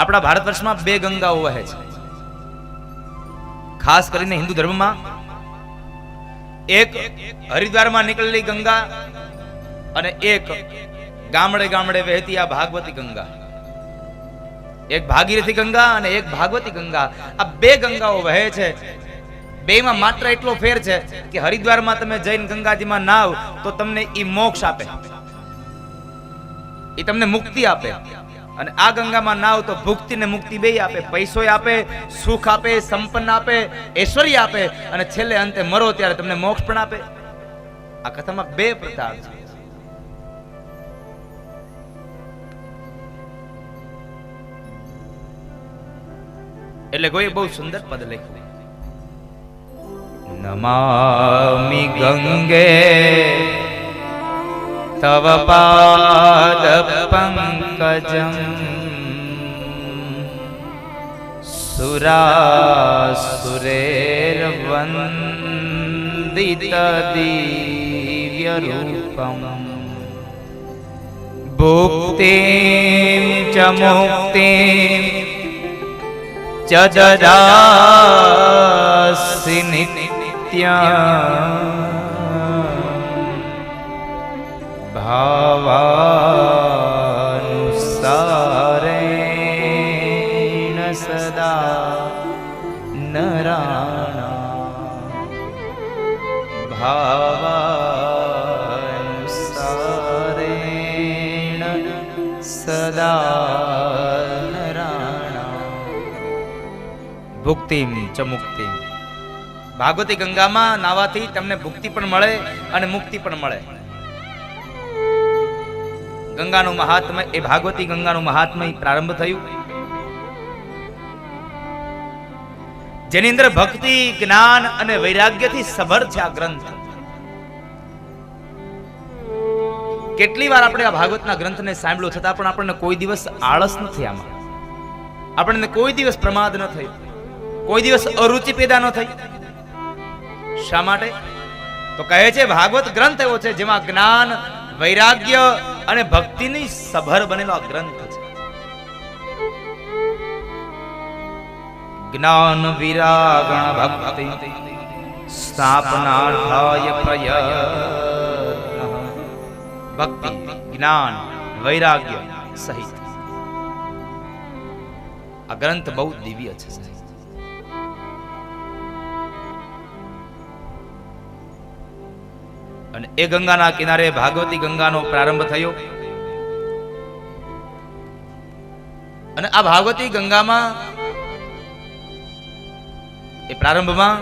આપણા ભારત વર્ષમાં બે ગંગાઓ વહે છે. ખાસ કરીને હિન્દુ ધર્મમાં એક હરિદ્વારમાં નીકળેલી ગંગા અને એક ગામડે ગામડે વહેતી આ ભાગવતી ગંગા. એક ભાગીરથી ગંગા અને એક ભાગવતી ગંગા. આ બે ગંગાઓ વહે છે. બેમાં માત્ર એટલો ફેર છે કે હરિદ્વારમાં તમે જૈન ગંગાજીમાં નાવ તો તમને ઈ મોક્ષ આપે. એ તમને મુક્તિ આપે. અને આ ગંગામાં નાવ તો ભુક્તિ ને મુક્તિ બે આપે પૈસો આપે, સુખ આપે, સંપન્ન આપે, ઐશ્વર્ય આપે, અને છેલ્લે અંતે મરો ત્યારે તમને મોક્ષ પણ આપે. આ કથામાં બે પ્રકાર છે. એટલે કોઈ બહુ સુંદર પદ લખ્યું. નમામિ ગંગે, તવ પાદ પંકજમ કજમ સુરાસુરેર્વંદિતદિવ્યરૂપમ ભુક્તિમ ચ મુક્તિમ ચ દદાસિ નિત્યા ભાવા સદા નરાણા ભાવાનુસારેણ સદા ભુક્તિમ ચ ભાગવતી ગંગામાં નાવાથી તમને ભુક્તિ પણ મળે અને મુક્તિ પણ મળે. ગંગાનું મહાત્મય, એ ભાગવતી ગંગાનું મહાત્મય પ્રારંભ થયું. જેની અંદર ભક્તિ, જ્ઞાન અને વૈરાગ્યથી સભર છે આ ગ્રંથ. કેટલી વાર આપણે આ ભાગવતના ગ્રંથને સાંભળ્યો છતાં પણ આપણને કોઈ દિવસ આળસ નથી આમાં. આપણને કોઈ દિવસ પ્રમાદ ન થયું કોઈ દિવસ અરુચિ પેદા ન થઈ. શા માટે? તો કહે છે, ભાગવત ગ્રંથ એવો છે જેમાં જ્ઞાન, વૈરાગ્ય અને ભક્તિની સભર બનેલો આ ગ્રંથ. જ્ઞાન વિરાગણ ભક્તિ સ્થાપનાર્થાય પ્રયત્ન. ભક્તિ, જ્ઞાન, વૈરાગ્ય સહિત. આ ગ્રંથ બહુ દિવ્ય છે. અને એ ગંગાના કિનારે ભાગવતી ગંગાનો પ્રારંભ થયો. અને આ ભાગવતી ગંગામાં એ પ્રારંભમાં